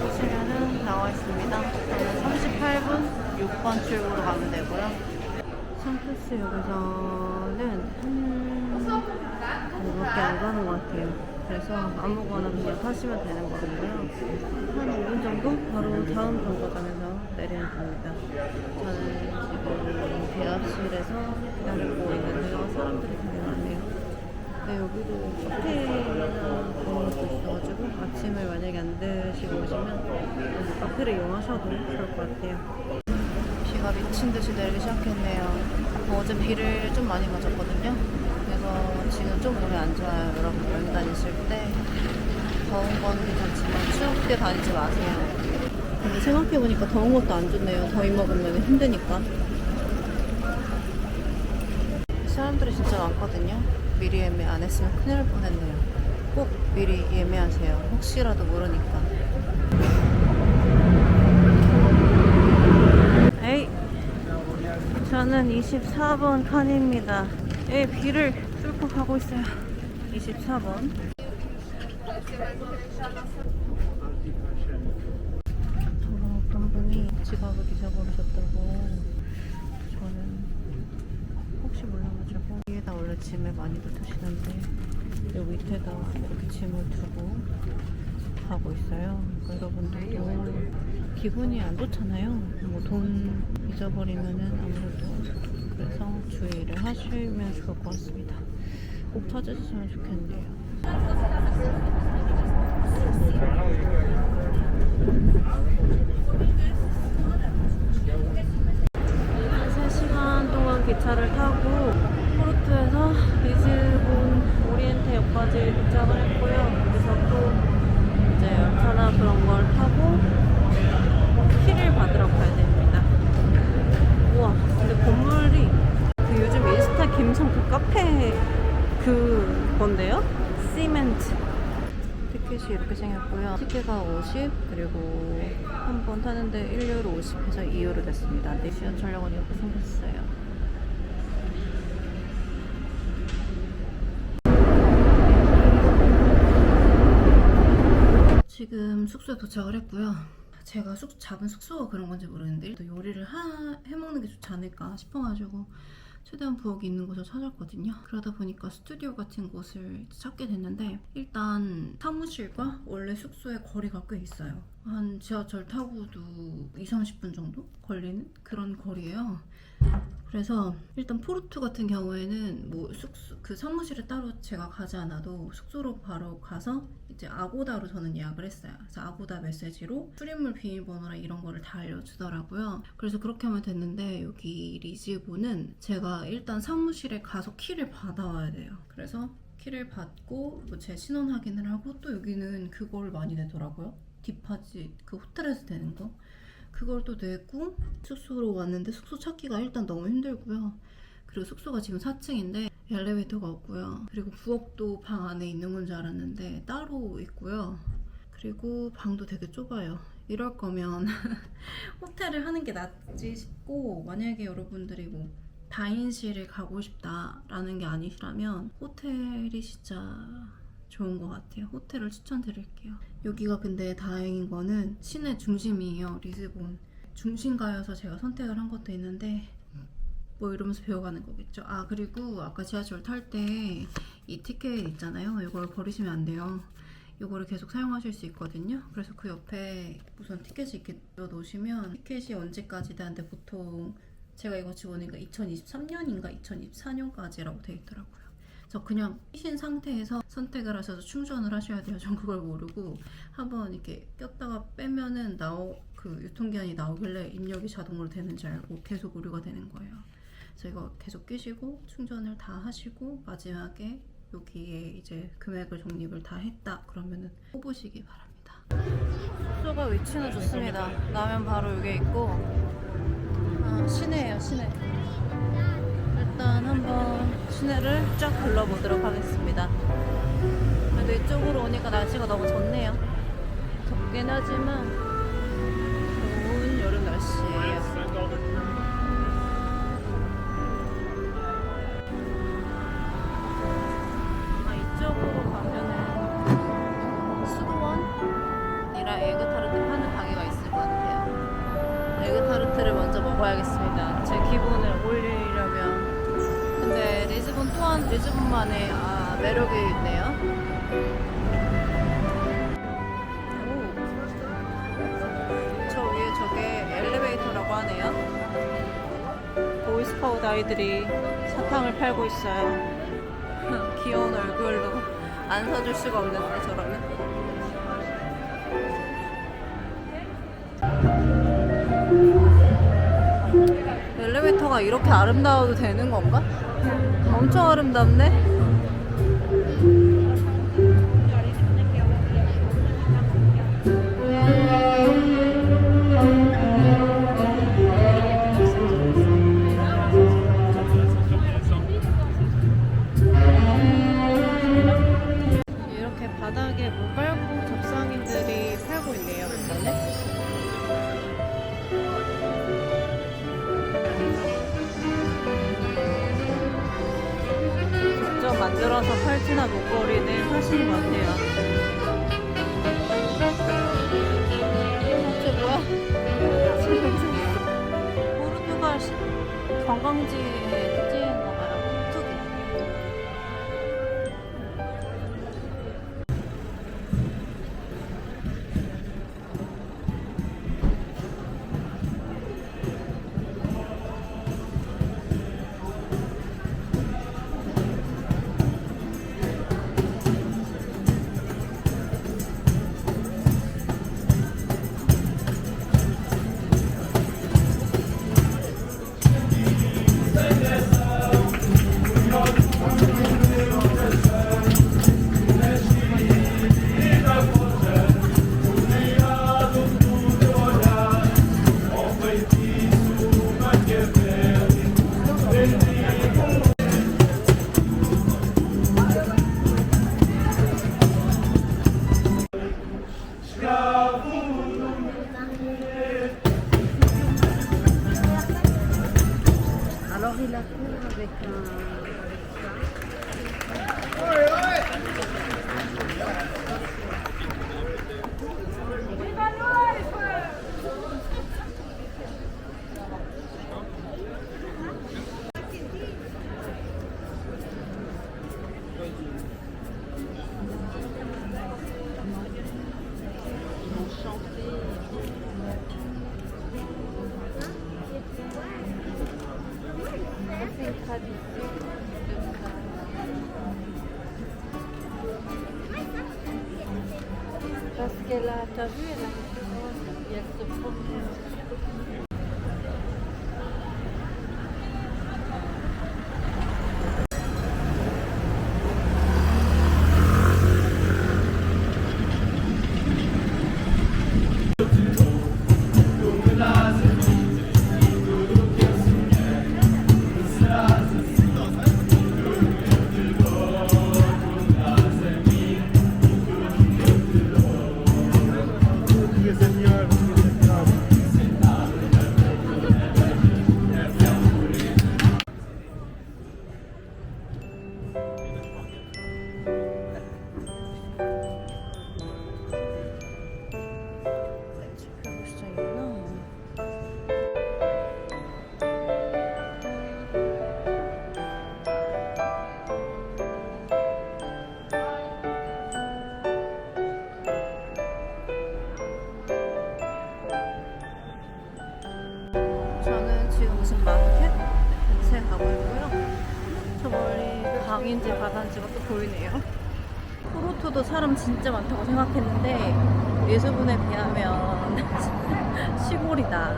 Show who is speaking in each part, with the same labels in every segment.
Speaker 1: 보시면은 나와 있습니다. 저는 38분 6번 출구로 가면 되고요. 샹크스역에서는 한 정도밖에 안 가는 것 같아요. 그래서 아무거나 그냥 타시면 되는 거고요. 한 5분 정도? 바로 다음 정거장에서 내리면 됩니다. 저는 지금 대합실에서 기다리고 있는데요. 사람들이. 네, 여기도 카페나 그런 것도 있어가지고 아침을 만약에 안 드시고 오시면 카페를 이용하셔도 좋을 것 같아요. 비가 미친 듯이 내리기 시작했네요. 어제 비를 좀 많이 맞았거든요. 그래서 지금 좀 몸이 안 좋아요. 여러분 여행 다니실 때 더운 건 괜찮지만 추울 때 다니지 마세요. 근데 생각해보니까 더운 것도 안 좋네요. 더위 먹으면 힘드니까. 사람들이 진짜 많거든요. 미리 예매 안 했으면 큰일 날 뻔했네요. 꼭 미리 예매하세요. 혹시라도 모르니까. 에이, 저는 24번 칸입니다. 예, 비를 뚫고 가고 있어요. 24번. 저랑 어떤 분이 지갑을 잊어버리셨다고 저는 혹시 몰라가지고 위에다 원래 짐을 많이 두시는데 여기 밑에다 이렇게 짐을 두고 가고 있어요. 그러니까 여러분들도 기분이 안 좋잖아요. 뭐 돈 잊어버리면은 아무래도 그래서 주의를 하시면 좋을 것 같습니다. 꼭 찾으셨으면 좋겠네요. 한 3시간 동안 기차를 타고 리즈본 오리엔테역까지 도착을 했고요. 여기서 또 이제 열차나 그런 걸 타고 키를 받으러 가야 됩니다. 우와, 근데 건물이 그 요즘 인스타 김성 그 카페 그 건데요? 시멘트. 티켓이 이렇게 생겼고요. 티켓가 50 그리고 한 번 타는데 1유로 50해서 2유로 됐습니다. 네 지하철역은 이렇게 생겼어요. 숙소에 도착을 했고요. 제가 숙, 잡은 숙소가 그런 건지 모르겠는데 또 요리를 하, 해먹는 게 좋지 않을까 싶어가지고 최대한 부엌이 있는 곳을 찾았거든요. 그러다 보니까 스튜디오 같은 곳을 찾게 됐는데 일단 사무실과 원래 숙소의 거리가 꽤 있어요. 한 지하철 타고도 2, 30분 정도 걸리는 그런 거리예요. 그래서 일단 포르투 같은 경우에는 뭐 숙소 그 사무실에 따로 제가 가지 않아도 숙소로 바로 가서 이제 아고다로 저는 예약을 했어요. 그래서 아고다 메시지로 출입물 비밀번호랑 이런 거를 다 알려주더라고요. 그래서 그렇게 하면 됐는데 여기 리즈본은 제가 일단 사무실에 가서 키를 받아와야 돼요. 그래서 키를 받고 뭐 제 신원 확인을 하고 또 여기는 그걸 많이 내더라고요. 디파짓 그 호텔에서 되는 거. 그걸 또 내고 숙소로 왔는데 숙소 찾기가 일단 너무 힘들고요. 그리고 숙소가 지금 4층인데 엘리베이터가 없고요. 그리고 부엌도 방 안에 있는 건 줄 알았는데 따로 있고요. 그리고 방도 되게 좁아요. 이럴 거면 호텔을 하는 게 낫지 싶고 만약에 여러분들이 뭐 다인실을 가고 싶다라는 게 아니시라면 호텔이 진짜 좋은 것 같아요. 호텔을 추천드릴게요. 여기가 근데 다행인 거는 시내 중심이에요. 리즈본. 중심가여서 제가 선택을 한 것도 있는데 뭐 이러면서 배워가는 거겠죠. 아 그리고 아까 지하철 탈 때 이 티켓 있잖아요. 이걸 버리시면 안 돼요. 이거를 계속 사용하실 수 있거든요. 그래서 그 옆에 우선 티켓이 이렇게 넣어놓으시면 티켓이 언제까지 되는데 보통 제가 이거 집어넣으니까 2023년인가 2024년까지라고 돼 있더라고요. 그래서 그냥 끼신 상태에서 선택을 하셔서 충전을 하셔야 돼요. 전 그걸 모르고 한번 이렇게 꼈다가 빼면은 나오 그 유통기한이 나오길래 입력이 자동으로 되는 줄 알고 계속 오류가 되는 거예요. 그래서 이거 계속 끼시고 충전을 다 하시고 마지막에 여기에 이제 금액을 적립을 다 했다 그러면은 뽑으시기 바랍니다. 숙소가 위치는 좋습니다. 나면 바로 여기 있고 아, 시내예요 시내. 일단 한번 시내를 쫙 둘러보도록 하겠습니다. 그래도 이쪽으로 오니까 날씨가 너무 좋네요. 덥긴 하지만 좋은 여름 날씨예요. 리즈본만의 아, 매력이 있네요. 오. 저 위에 저게 엘리베이터라고 하네요. 보이스카우트 아이들이 사탕을 팔고 있어요. 귀여운 얼굴로 안 사줄 수가 없는데 저러면. 엘리베이터가 이렇게 아름다워도 되는 건가? 엄청 아름답네. 만들어서 팔찌나 사실이 많네요. 쟤 뭐야? 포르투갈 시- 관광지의
Speaker 2: t'as vu, elle
Speaker 1: 멀리 강인지 바다인지가 또 보이네요. 포르토도 사람 진짜 많다고 생각했는데 리스본에 비하면 시골이다.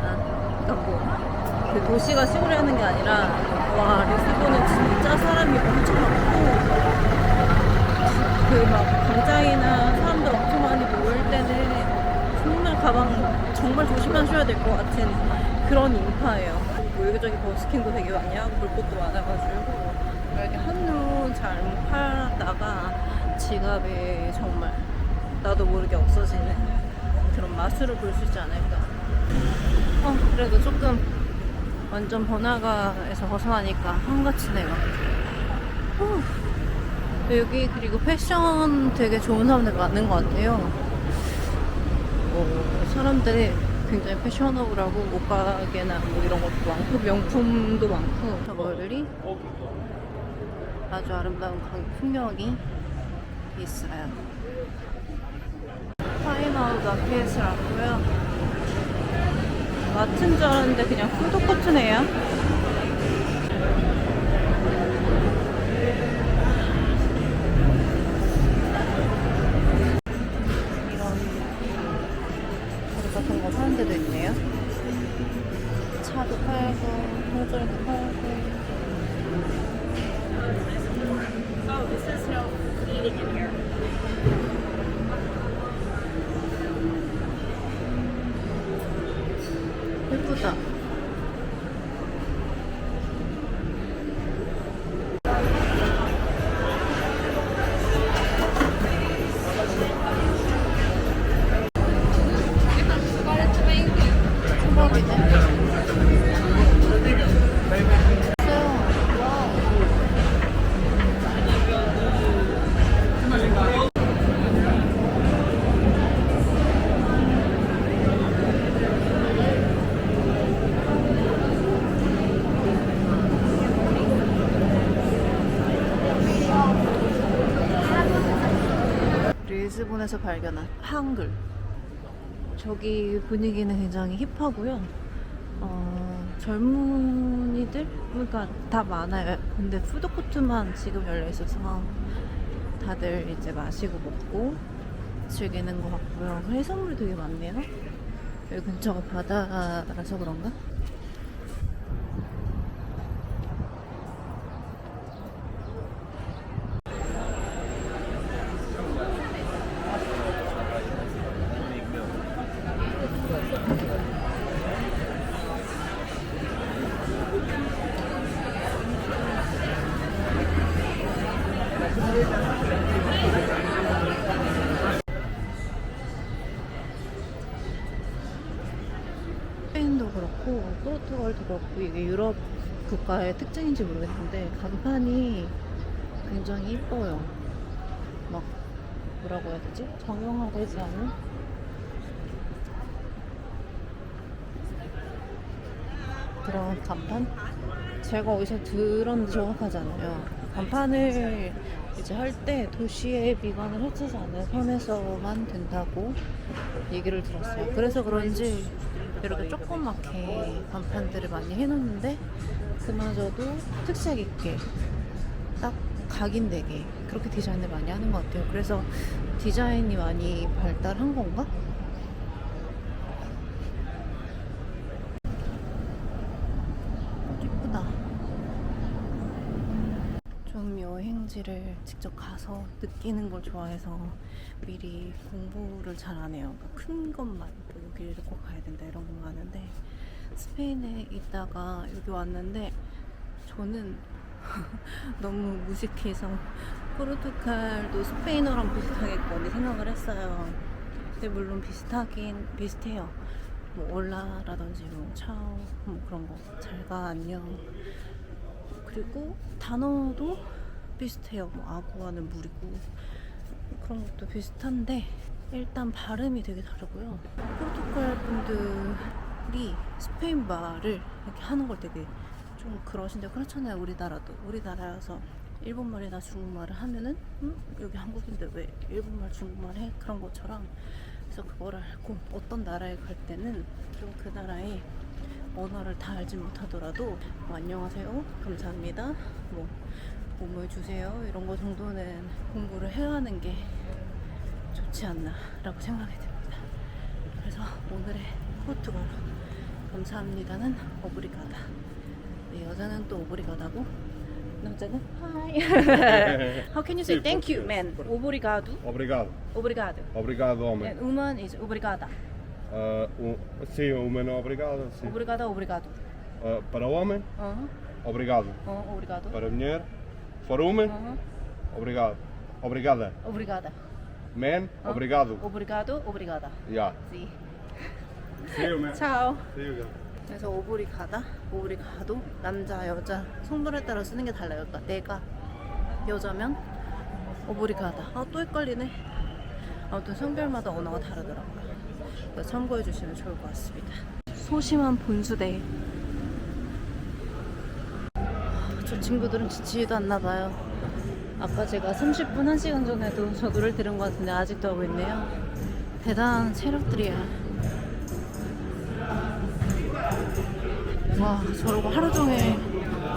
Speaker 1: 그러니까 뭐 그 도시가 시골이라는 게 아니라 와 리스본은 진짜 사람이 엄청 많고 그막 광장이나 사람들 엄청 많이 모일 때는 정말 가방 정말 조심하셔야 될 것 같은 그런 인파예요. 뭐 여기저기 버스킹도 되게 많이 하고 볼 것도 많아가지고 이렇게 한눈 잘못 팔다가 지갑에 정말 나도 모르게 없어지는 그런 마술을 볼 수 있지 않을까. 어, 그래도 조금 완전 번화가에서 벗어나니까 한가치네요. 후. 여기 그리고 패션 되게 좋은 사람들 많은 것 같아요. 어, 사람들이 굉장히 패셔너블하고 옷가게나 뭐 이런 것도 많고 명품도 많고 저 멀리 아주 아름다운 강- 풍경이 있어요. 파인하우스 아케이스라고요. 마트인 줄 알았는데 그냥 푸드코트네요. 이런 그릇 같은 거 파는 데도 있네요. 차도 팔고, 모자도 팔고. 예쁘다. 리스본에서 발견한 한글. 저기 분위기는 굉장히 힙하고요. 어, 젊은이들? 그러니까 다 많아요. 근데 푸드코트만 지금 열려 있어서 다들 이제 마시고 먹고 즐기는 것 같고요. 해산물이 되게 많네요. 여기 근처가 바다라서 그런가? 스페인도 그렇고 포르투갈도 그렇고 이게 유럽 국가의 특징인지 모르겠는데 간판이 굉장히 이뻐요. 막 뭐라고 해야 되지? 정형화되지 않은 그런 간판? 제가 어디서 들었는데 정확하지 않아요. 간판을 이제 할 때 도시에 미관을 해치지 않는 선에서만 된다고 얘기를 들었어요. 그래서 그런지 이렇게 조그맣게 간판들을 많이 해놓는데 그마저도 특색 있게 딱 각인되게 그렇게 디자인을 많이 하는 것 같아요. 그래서 디자인이 많이 발달한 건가? 예쁘다. 좀 여행지를 직접 가서 느끼는 걸 좋아해서 미리 공부를 잘 안 해요. 그러니까 큰 것만 또 여기를 꼭 가야 된다 이런 것만 하는데 스페인에 있다가 여기 왔는데 저는 너무 무식해서 포르투갈도 스페인어랑 비슷하겠거니 생각을 했어요. 근데 물론 비슷하긴 비슷해요. 뭐 올라라든지 뭐 차오 뭐 그런 거 잘가 안녕 그리고 단어도 비슷해요. 뭐 아구아는 물이고 그런 것도 비슷한데 일단 발음이 되게 다르고요. 포르투갈 분들이 스페인 말을 이렇게 하는 걸 되게 좀 그러신데 그렇잖아요. 우리나라도 우리나라여서 일본말이나 중국말을 하면은 음? 여기 한국인데 왜 일본말 중국말 해 그런 것처럼 그래서 그거를 알고 어떤 나라에 갈 때는 좀 그 나라의 언어를 다 알지 못하더라도 뭐 안녕하세요 감사합니다 뭐 뭐뭐 주세요 이런 거 정도는 공부를 해야 하는 게 좋지 않나 라고 생각이 듭니다 그래서 오늘의 포르투갈어 감사합니다는 오브리가다 네, 여자는 또 오브리가다고 남자는 하이 How can you say thank you man 오브리가도
Speaker 3: Obrigado.
Speaker 1: 오브리가도
Speaker 3: Obrigado, homem.
Speaker 1: and woman is obrigada
Speaker 3: Uh, um, sim, o humano obrigado. Sim.
Speaker 1: 오브리가다 오브리가도
Speaker 3: Uh, para homem,
Speaker 1: 어,
Speaker 3: obrigado.
Speaker 1: 어 오브리가도
Speaker 3: Para mulher, for homem,
Speaker 1: 어,
Speaker 3: obrigado. Obrigada.
Speaker 1: 오브리가다
Speaker 3: Man,
Speaker 1: 어?
Speaker 3: obrigado.
Speaker 1: 오브리가도 오브리가다
Speaker 3: Yeah.
Speaker 1: 시
Speaker 3: See you, man.
Speaker 1: 차오
Speaker 3: See you,
Speaker 1: 그래서 오브리 가다, 오브리 가도 남자, 여자 성별에 따라 쓰는 게 달라요. 그러니까 내가 여자면 오브리 가다. 아 또 헷갈리네. 아무튼 성별마다 언어가 다르더라고요. 참고해 주시면 좋을 것 같습니다. 소심한 본수대. 저 친구들은 지치지도 않나 봐요. 아까 제가 30분, 1시간 전에도 저 노래를 들은 것 같은데 아직도 하고 있네요. 대단한 체력들이야. 와, 저러고 하루 종일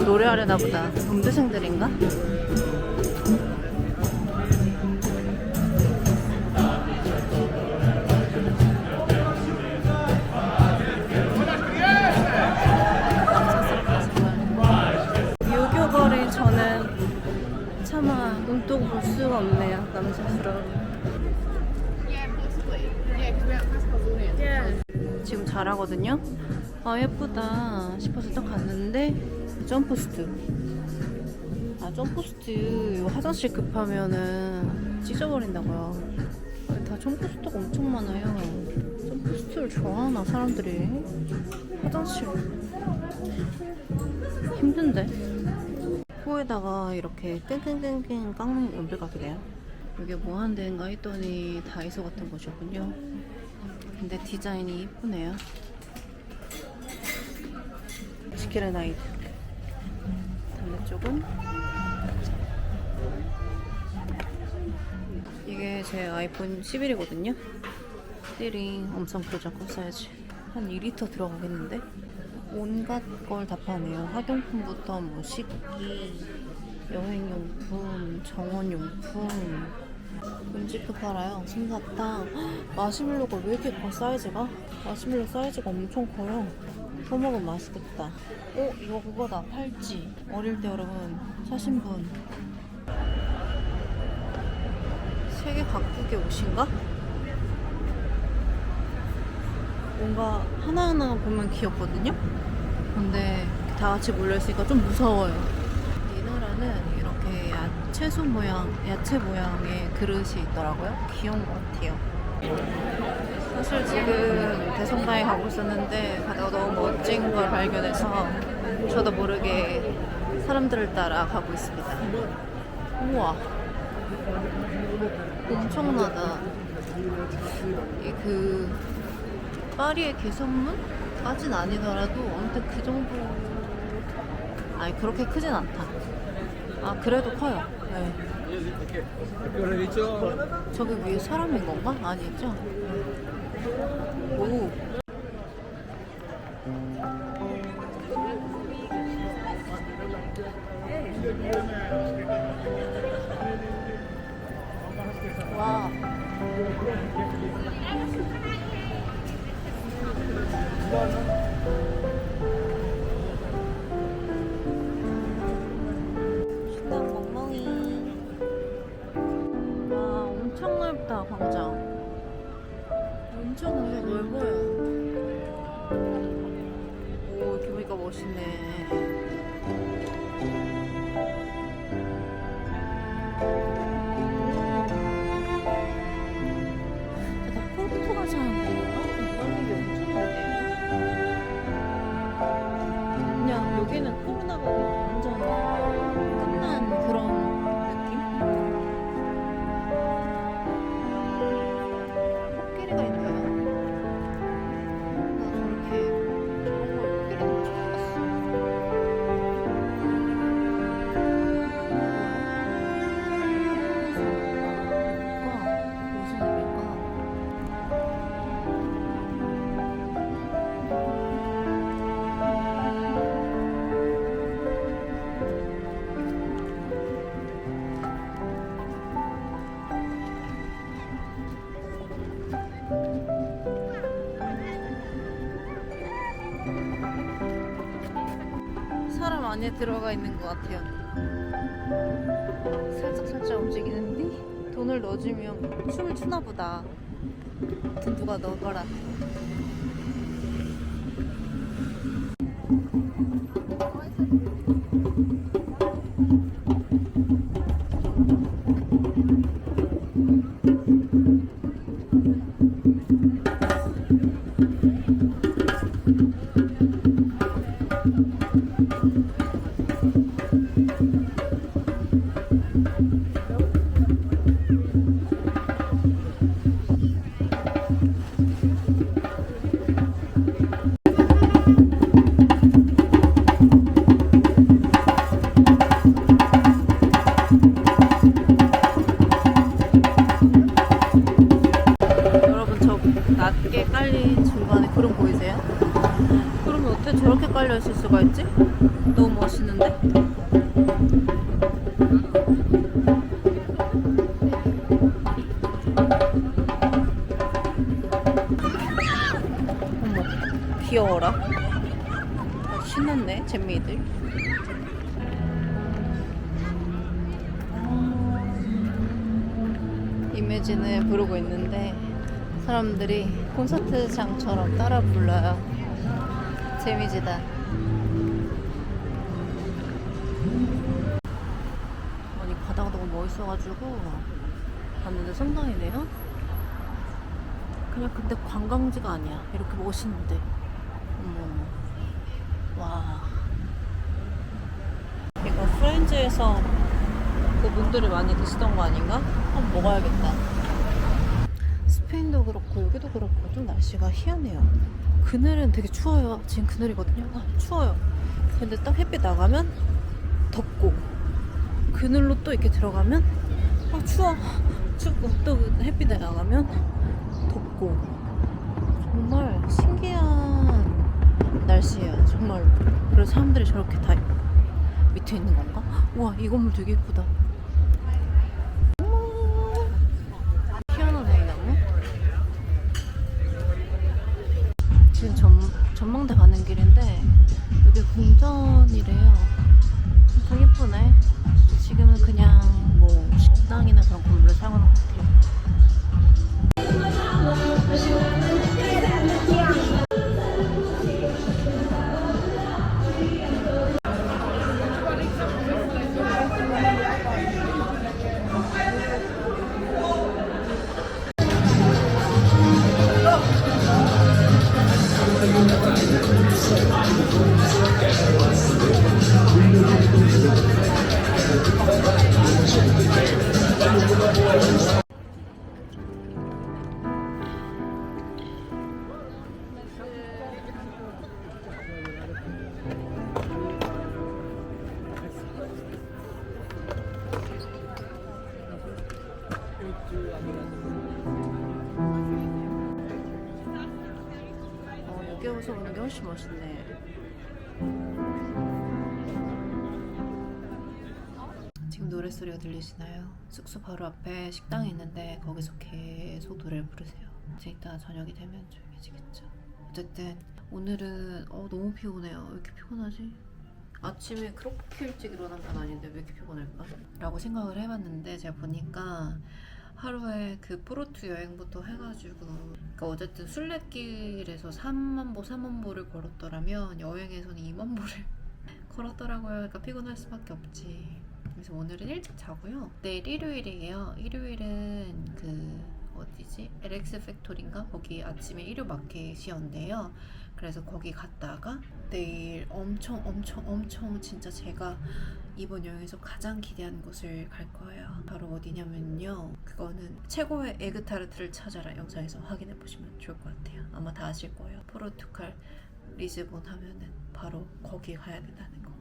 Speaker 1: 노래하려나 보다. 음대생들인가? 없네요. 남자스러운. 지금 잘하거든요. 아 예쁘다 싶어서 딱 갔는데 점프스트. 아 점프스트 화장실 급하면은 찢어버린다고요. 다 점프스트가 엄청 많아요. 점프스트를 좋아하나 사람들이? 화장실 힘든데. 코에다가 이렇게 땡땡땡땡 깎는 연필 같게돼요 이게 뭐 하는 데인가 했더니 다이소 같은 곳이군요. 근데 디자인이 이쁘네요. 지킬의 나이트. 반대쪽은 이게 제 아이폰 11이거든요. 스티링 엄청 크죠, 큰 사이즈. 한 2리터 들어가겠는데? 온갖 걸 다 파네요. 학용품부터 뭐 식기, 여행용품, 정원용품, 음식도 팔아요. 솜사탕. 헉, 마시멜로가 왜 이렇게 커 사이즈가? 마시멜로 사이즈가 엄청 커요. 써먹으면 맛있겠다. 어 이거 그거다 팔찌. 어릴 때 여러분 사신 분. 세계 각국의 옷인가? 뭔가 하나하나 보면 귀엽거든요? 근데 다 같이 몰려있으니까 좀 무서워요. 이 나라는 이렇게 야, 채소 모양, 야채 모양의 그릇이 있더라고요. 귀여운 것 같아요. 사실 지금 대성당에 가고 있었는데 가다가 너무 멋진 걸 발견해서 저도 모르게 사람들을 따라 가고 있습니다. 우와. 엄청나다. 이그 파리의 개선문까진 아니더라도 아무튼 그 정도 아니 그렇게 크진 않다. 아 그래도 커요. 네. 저기 위에 사람인 건가? 아니죠? 넓어요. 오, 이렇게 보니까 멋있네. 안에 들어가 있는 것 같아요. 살짝 살짝 움직이는데 돈을 넣어주면 춤을 추나 보다. 누가 넣어봐라. 어머, 귀여워라. 아, 신났네, 잼미들. 이매진을 부르고 있는데 사람들이 콘서트장처럼 따라 불러요. 재미지다. 있어가지고 봤는데 성당이네요. 그냥 근데 관광지가 아니야. 이렇게 멋있는데. 어머. 와. 이거 프렌즈에서 그 분들이 많이 드시던 거 아닌가? 한번 먹어야겠다. 스페인도 그렇고 여기도 그렇고 좀 날씨가 희한해요. 그늘은 되게 추워요. 지금 그늘이거든요. 아, 추워요. 근데 딱 햇빛 나가면 덥고 그늘로 또 이렇게 들어가면 아 추워 춥고 또 햇빛 나가면 덥고 정말 신기한 날씨예요. 정말 그래서 사람들이 저렇게 다 밑에 있는 건가? 와이 건물 되게 예쁘다. 훨씬 멋있네. 지금 노랫소리가 들리시나요? 숙소 바로 앞에 식당이 있는데 거기서 계속 노래를 부르세요. 이제 이따 저녁이 되면 조용해지겠죠. 어쨌든 오늘은 어, 너무 피곤해요. 왜 이렇게 피곤하지? 아침에 그렇게 일찍 일어난 건 아닌데 왜 이렇게 피곤할까? 라고 생각을 해봤는데 제가 보니까 하루에 그 포르투 여행부터 해가지고 그러니까 어쨌든 순례길에서 3만보 4만보를 걸었더라면 여행에서는 2만보를 걸었더라고요. 그러니까 피곤할 수밖에 없지. 그래서 오늘은 일찍 자고요. 내일 일요일이에요. 일요일은 그 어디지? LX 팩토리인가? 거기 아침에 일요 마켓이었는데요 그래서 거기 갔다가 내일 엄청 엄청 엄청 진짜 제가 이번 여행에서 가장 기대하는 곳을 갈 거예요. 바로 어디냐면요. 그거는 최고의 에그타르트를 찾아라 영상에서 확인해 보시면 좋을 것 같아요. 아마 다 아실 거예요. 포르투갈 리즈본 하면은 바로 거기 가야 된다는 거.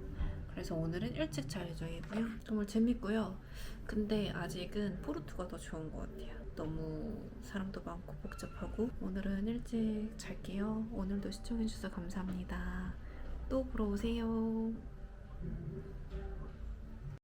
Speaker 1: 그래서 오늘은 일찍 잘 예정이고요. 정말 재밌고요. 근데 아직은 포르투가 더 좋은 것 같아요. 너무 사람도 많고 복잡하고 오늘은 일찍 잘게요. 오늘도 시청해주셔서 감사합니다. 또 보러 오세요.